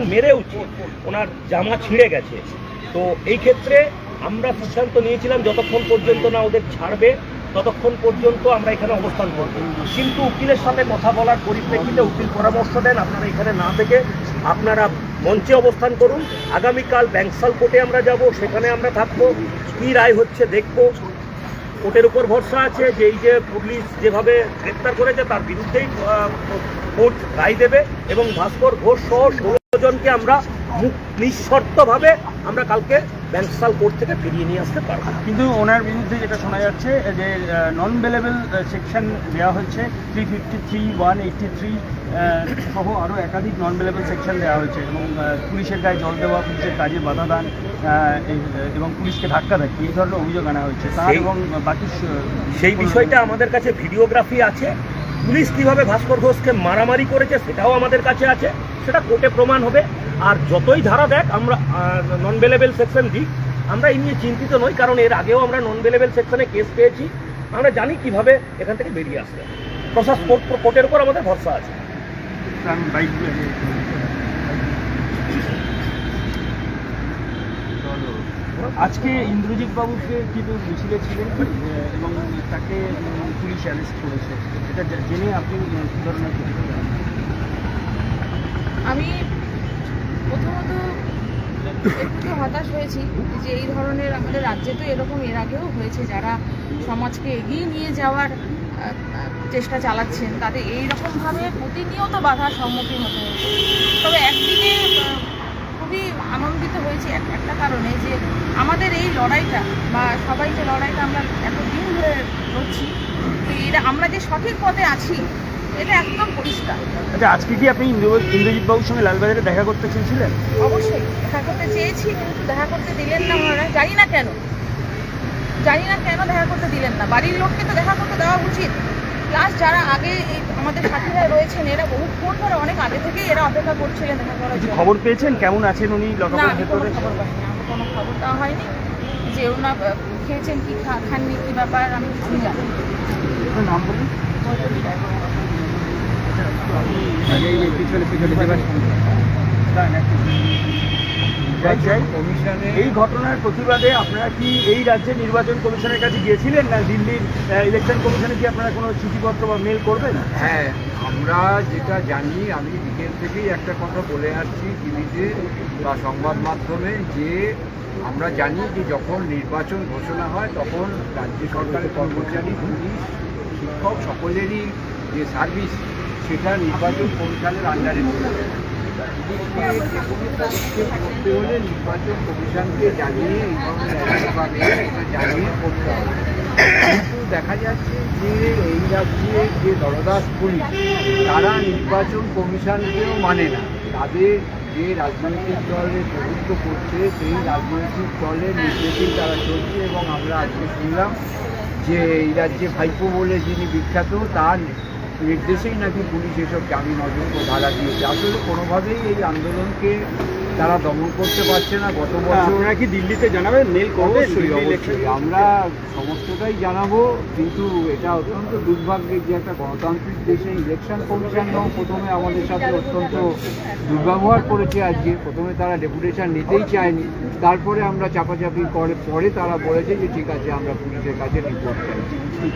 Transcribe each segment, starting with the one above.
করেছেন মেরেওছি ওনার জামা ছিঁড়ে গেছে। তো এই ক্ষেত্রে আমরা সিদ্ধান্ত নিয়েছিলাম, যতক্ষণ পর্যন্ত না ওদের ছাড়বে, ততক্ষণ পর্যন্ত আমরা এখানে অবস্থান করব। কিন্তু উকিলের সাথে কথা বলার পরিপ্রেক্ষিতে উকিল পরামর্শ দেন, আপনারা এখানে না থেকে আপনারা মঞ্চে অবস্থান করুন। আগামীকাল ব্যাংসাল কোর্টে আমরা যাব, সেখানে আমরা থাকব, কী রায় হচ্ছে দেখব। কোর্টের উপর ভরসা আছে যে এই যে পুলিশ যেভাবে গ্রেপ্তার করেছে, তার বিরুদ্ধেই কোর্ট রায় দেবে এবং ভাস্কর ঘোষ সহ জনকে আমরা নিঃশর্তভাবে আমরা কালকে ব্যাংসাল কোর্ট থেকে ফিরিয়ে নিয়ে আসতে পারব। কিন্তু ওনার বিরুদ্ধে যেটা শোনা যাচ্ছে যে নন বেলেবল সেকশন দেওয়া হয়েছে three fifty three one eighty three সহ আরও একাধিক নন বেলেবল সেকশন দেওয়া হয়েছে এবং পুলিশের গায়ে জল দেওয়া পুলিশের কাজে বাধা দান এবং পুলিশকে ধাক্কা ধাক্কি এই ধরনের অভিযোগ আনা হয়েছে। তার সেই- এবং বাকি সেই বিষয়টা আমাদের কাছে ভিডিওগ্রাফি আছে। পুলিশ কীভাবে ভাস্কর ঘোষকে মারামারি করেছে সেটাও আমাদের কাছে আছে, সেটা কোর্টে প্রমাণ হবে। আর যতই ধারা দেখ, আমরা নন বেলেবেল সেকশন দিই আমরা এই নিয়ে চিন্তিত নই, কারণ এর আগেও আমরা নন বেলেবেল সেকশনে কেস পেয়েছি। আমরা জানি কীভাবে এখান থেকে বেরিয়ে আসবে। প্রশাস প্রশাসন, কোর্ট, কোর্টের উপর আমাদের ভরসা আছে আমি বাইক আজকে ইন্দ্রজিৎ বাবুকে কিন্তু মিছিলে ছিলেন এবং তাকে পুলিশ অ্যারেস্ট করেছে। এটা জেনে আপনি কী ধরনের আমি প্রথমত একটু হতাশ হয়েছি যে এই ধরনের আমাদের রাজ্যে তো এরকম এর আগেও হয়েছে, যারা সমাজকে এগিয়ে নিয়ে যাওয়ার চেষ্টা চালাচ্ছেন তাদের এই রকমভাবে প্রতিনিয়ত বাধার সম্মুখীন হতে হয়েছে তবে একদিকে খুবই আনন্দিত হয়েছে এক- একটা কারণে যে আমাদের এই লড়াইটা বা সবাই যে লড়াইটা আমরা এতদিন ধরে লড়ছি তো এটা আমরা যে সঠিক পথে আছি এটা একদম পরিষ্কার। আচ্ছা আজকে কি আপনি ইন্দ্র- ইন্দ্রজিৎ বাবুর সঙ্গে লালবাজারে দেখা করতে চেয়েছিলেন? অবশ্যই দেখা করতে চেয়েছি কিন্তু দেখা করতে দিলেন না ওনারা। জানি না কেন জানি না কেন দেখা করতে দিলেন না। বাড়ির লোককে তো দেখা করতে দেওয়া উচিত। প্লাস যারা আগে এই আমাদের সাথীরা রয়েছেন এরা বহুক্ষণ ধরে অনেক আগে থেকেই এরা অপেক্ষা করছিলেন দেখা করার কিছু জন্য। খবর পেয়েছেন? কেমন আছেন উনি না আমি কোনো খবর পাইনি আমার কোনো খবর দেওয়া হয়নি। যে আহ, খেয়েছেন কি খা- খাননি কি ব্যাপার আমি কিছুই জানি নাম বলুন। যাই যাই এই ঘটনার প্রতিবাদে আপনারা কি এই রাজ্যের নির্বাচন কমিশনের কাছে গিয়েছিলেন না দিল্লির ইলেকশন কমিশনে কি আপনারা কোনো চিঠিপত্র বা মেল করবেন? হ্যাঁ আমরা যেটা জানি আমি বিকেল থেকেই একটা কথা বলে আসছি টিভিতে বা সংবাদ মাধ্যমে যে আমরা জানি যে যখন নির্বাচন ঘোষণা হয় তখন রাজ্য সরকারের কর্মচারী পুলিশ শিক্ষক সকলেরই যে সার্ভিস সেটা নির্বাচন কমিশনের আন্ডারে করতে হলে নির্বাচন কমিশনকে জানিয়ে জানিয়ে হবে কিন্তু দেখা যাচ্ছে যে এই রাজ্যে যে দলদাস পুলিশ, তারা নির্বাচন কমিশনকেও মানে না। তাদের যে রাজনৈতিক দলের প্রভুত্ব করছে, সেই রাজনৈতিক দলের নির্দেশেই তারা চলছে এবং আমরা আজকে শুনলাম যে এই রাজ্যে ভাইপো বলে যিনি বিখ্যাত, তার নির্দেশেই নাকি পুলিশ এসব জামিন অযোগ্য ধারা দিয়েছে। আসলে কোনোভাবেই এই আন্দোলনকে তারা দমন করতে পারছে না। গত বছর আপনারা কি দিল্লিতে জানাবেন? মেল করবেন অবশ্যই অবশ্যই। আমরা সমস্তটাই জানাব কিন্তু এটা অত্যন্ত দুর্ভাগ্যের যে একটা গণতান্ত্রিক দেশে ইলেকশন কমিশনরাও প্রথমে আমাদের সাথে অত্যন্ত দুর্ব্যবহার করেছে আজকে। প্রথমে তারা ডেপুটেশন নিতেই চায়নি। তারপরে আমরা চাপাচাপি করে পরে তারা বলেছে যে ঠিক আছে আমরা পুলিশের কাছে রিপোর্ট চাই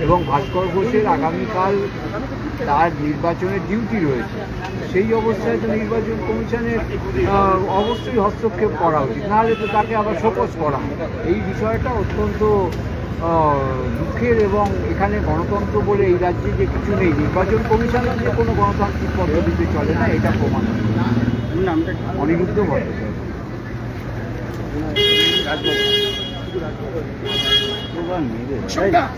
এবং ভাস্কর ঘোষের আগামীকাল তার নির্বাচনের ডিউটি রয়েছে। সেই অবস্থায় তো নির্বাচন কমিশনের অবশ্যই হস্তক্ষেপ করা উচিত। নাহলে তো তাকে আবার শোকজ করা এই বিষয়টা অত্যন্ত দুঃখের এবং এখানে গণতন্ত্র বলে এই রাজ্যে যে কিছু নেই নির্বাচন কমিশনের যে কোনো গণতান্ত্রিক পদ্ধতিতে চলে না এটা প্রমাণ নামটা? অনিরুদ্ধ ভট্টাচার্য।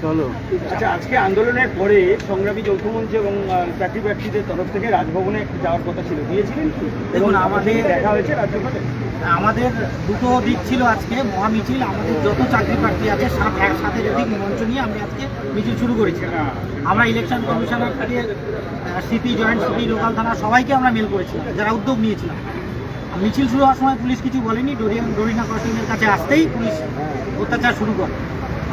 চলো। আচ্ছা আজকে আন্দোলনের পরে সংগ্রামী যৌথ মঞ্চ এবং চাকরি প্রার্থীদের তরফ থেকে রাজভবনে যাওয়ার কথা ছিল। দিয়েছিলেন? এবং আমাদের দেখা হয়েছে রাজ্যপালে আমাদের দুটো দিক ছিল আজকে মহামিছিল। আমাদের যত চাকরি প্রার্থী আছে সব একসাথে যদি মঞ্চ নিয়ে আমি আজকে মিছিল শুরু করেছি। আমরা election commissioner CP joint CP local থানা সবাইকে আমরা মেল করেছিলাম যারা উদ্যোগ নিয়েছিলাম। মিছিল শুরু হওয়ার সময় পুলিশ কিছু বলেনি ডোরিনা ক্রসিংয়ের কাছে আসতেই পুলিশ অত্যাচার শুরু করে।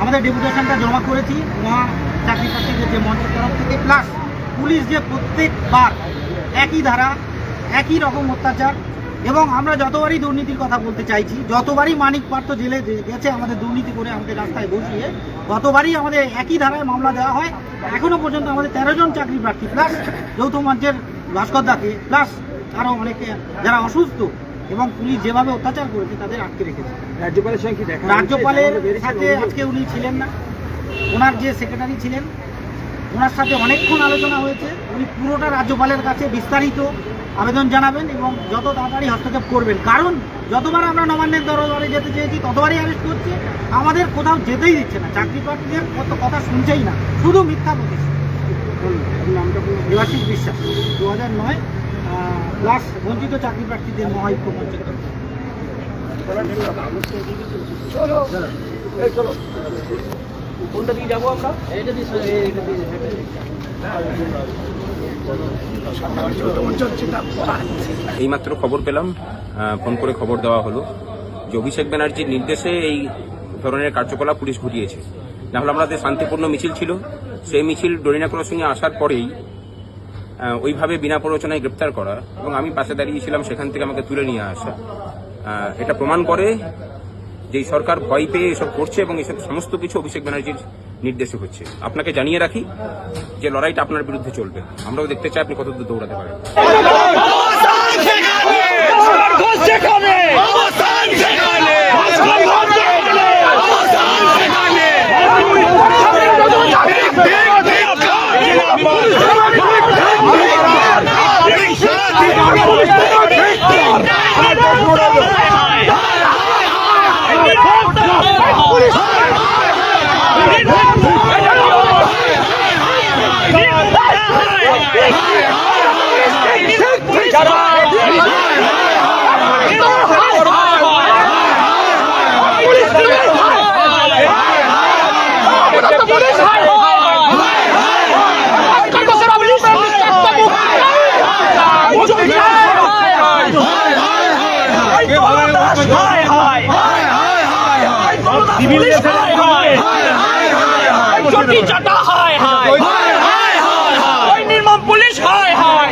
আমাদের ডেপুটেশনটা জমা করেছি মহা চাকরি প্রার্থীদের যে মঞ্চের তরফ থেকে, প্লাস পুলিশ যে প্রত্যেকবার একই ধারা, একই রকম অত্যাচার, এবং আমরা যতবারই দুর্নীতির কথা বলতে চাইছি, যতবারই মানিক পার্থ জেলে গেছে আমাদের দুর্নীতি করে আমাদের রাস্তায় বসিয়ে, ততবারই আমাদের একই ধারায় মামলা দেওয়া হয়। এখনও পর্যন্ত আমাদের তেরো জন চাকরি প্রার্থী, প্লাস যৌথ মঞ্চের ভাস্কর দাকে, প্লাস আরও অনেকে যারা অসুস্থ এবং পুলিশ যেভাবে অত্যাচার করেছে তাদের আটকে রেখেছে। রাজ্যপালের সঙ্গে দেখা রাজ্যপালের সাথে আজকে উনি ছিলেন না। ওনার যে সেক্রেটারি ছিলেন ওনার সাথে অনেকক্ষণ আলোচনা হয়েছে। উনি পুরোটা রাজ্যপালের কাছে বিস্তারিত আবেদন জানাবেন এবং যত তাড়াতাড়ি হস্তক্ষেপ করবেন। কারণ যতবার আমরা নবান্নের দরবারে যেতে চেয়েছি ততবারই অ্যারেস্ট করছে। আমাদের কোথাও যেতেই দিচ্ছে না। চাকরি প্রার্থীদের কত কথা শুনছেই না। শুধু মিথ্যা প্রতিষ্ঠা। দেবাশিস বিশ্বাস। দু হাজার নয় প্লাস বঞ্চিত চাকরি প্রার্থীদের। কোনটা দিয়ে যাব আমরা? এইমাত্র খবর পেলাম ফোন করে খবর দেওয়া হলো যে অভিষেক ব্যানার্জির নির্দেশে এই ধরনের কার্যকলাপ পুলিশ ঘটিয়েছে। নাহলে আমাদের শান্তিপূর্ণ মিছিল ছিল। সেই মিছিল ডরিনা ক্রসিংয়ে আসার পরেই ওইভাবে বিনা প্ররোচনায় গ্রেপ্তার করা এবং আমি পাশে দাঁড়িয়েছিলাম সেখান থেকে আমাকে তুলে নিয়ে আসা এটা প্রমাণ করে যে সরকার ভয় পেয়ে এসব করছে এবং এসব সমস্ত কিছু অভিষেক ব্যানার্জির নির্দেশে হচ্ছে আপনাকে জানিয়ে রাখি যে লড়াইটা আপনার বিরুদ্ধে চলবে আমরাও দেখতে চাই আপনি কতদূর দৌড়াতে পারেন চটি চাটা হায় হায় ওই নির্মম পুলিশ হায় হায়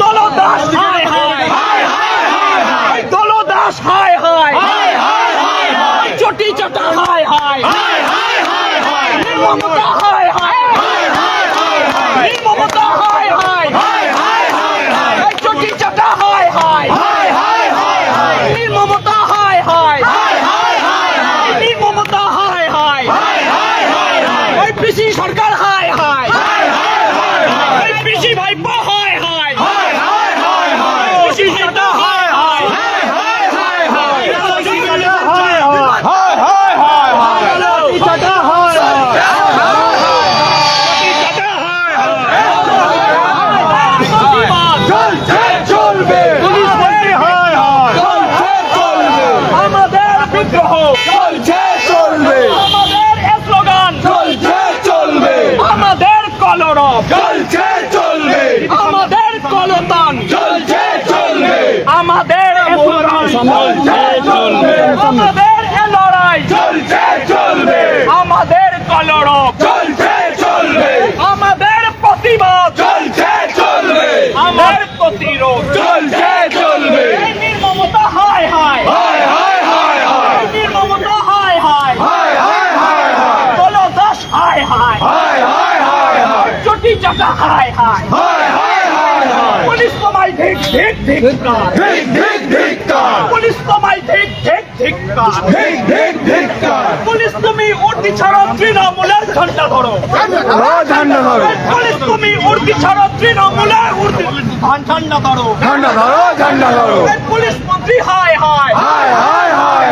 দলদাস হায় হায় দলদাস হায় হায় চটি চাটা হায় হায় নির্মমতা হায় হায় নির্মমতা হায় হায় এই চটি চাটা হায় হায় নির্মমতা হায় হায় নির্মমতা হায় হায় ওই পিসি সরকার হায় হায় ওই পিসি ভাইপো হায় হায় পিসি চাটা হায় হায় পিসি চাটা হায় হায় পিসি চাটা হায় চলবে আমাদের বিদ্রোহ চলছে চলবে আমাদের স্লোগান চলছে চলবে আমাদের কলরব চলছে চলবে আমাদের কলতান চলছে চলবে আমাদের স্লোগান চলছে চলবে আমাদের এ লড়াই চলছে চলবে আমাদের কলরব চলছে চলবে আমাদের প্রতিবাদ চলছে চলবে আমার প্রতিরোধ চলছে চলবে নির্মমতা হায় হায় হায় হায় হায় হায় নির্মমতা হায় হায় হায় হায় হায় হায় দলদাস হায় হায় হায় হায় হায় হায় চটি চাটা হায় হায় হায় হায় হায় হায় ঠিক ঠিক ঠিক ঠিক ঠিক পুলিশ তোমায় ঠিক ঠিক ঠিক ঠিক ঠিক ঠিক পুলিশ তুমি উর্দি ছাড়ো তৃণমূলের ঝান্ডা ধরো। ঝান্ডা ধরো। পুলিশ তুমি উর্দি ছাড়ো তৃণমূলের উর্দি ঝান্ডা ধরো ঝান্ডা ধরো। ঠান্ডা ধরো পুলিশ মন্ত্রী হায় হায় হায় হায়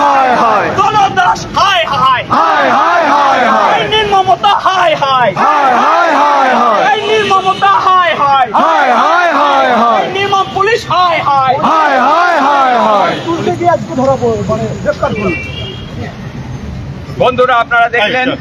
হায় হায় দলদাস হায় হায় হায় হায় হায় হায় এই নির্মমতা হায় হায় হায় হায় হায় হায় এই নির্মমতা হায় হায় হায় হায় হায় হায় এই নির্মম পুলিশ হায় হায় হায় হায় হায় হায় বন্ধুরা আপনারা দেখলেন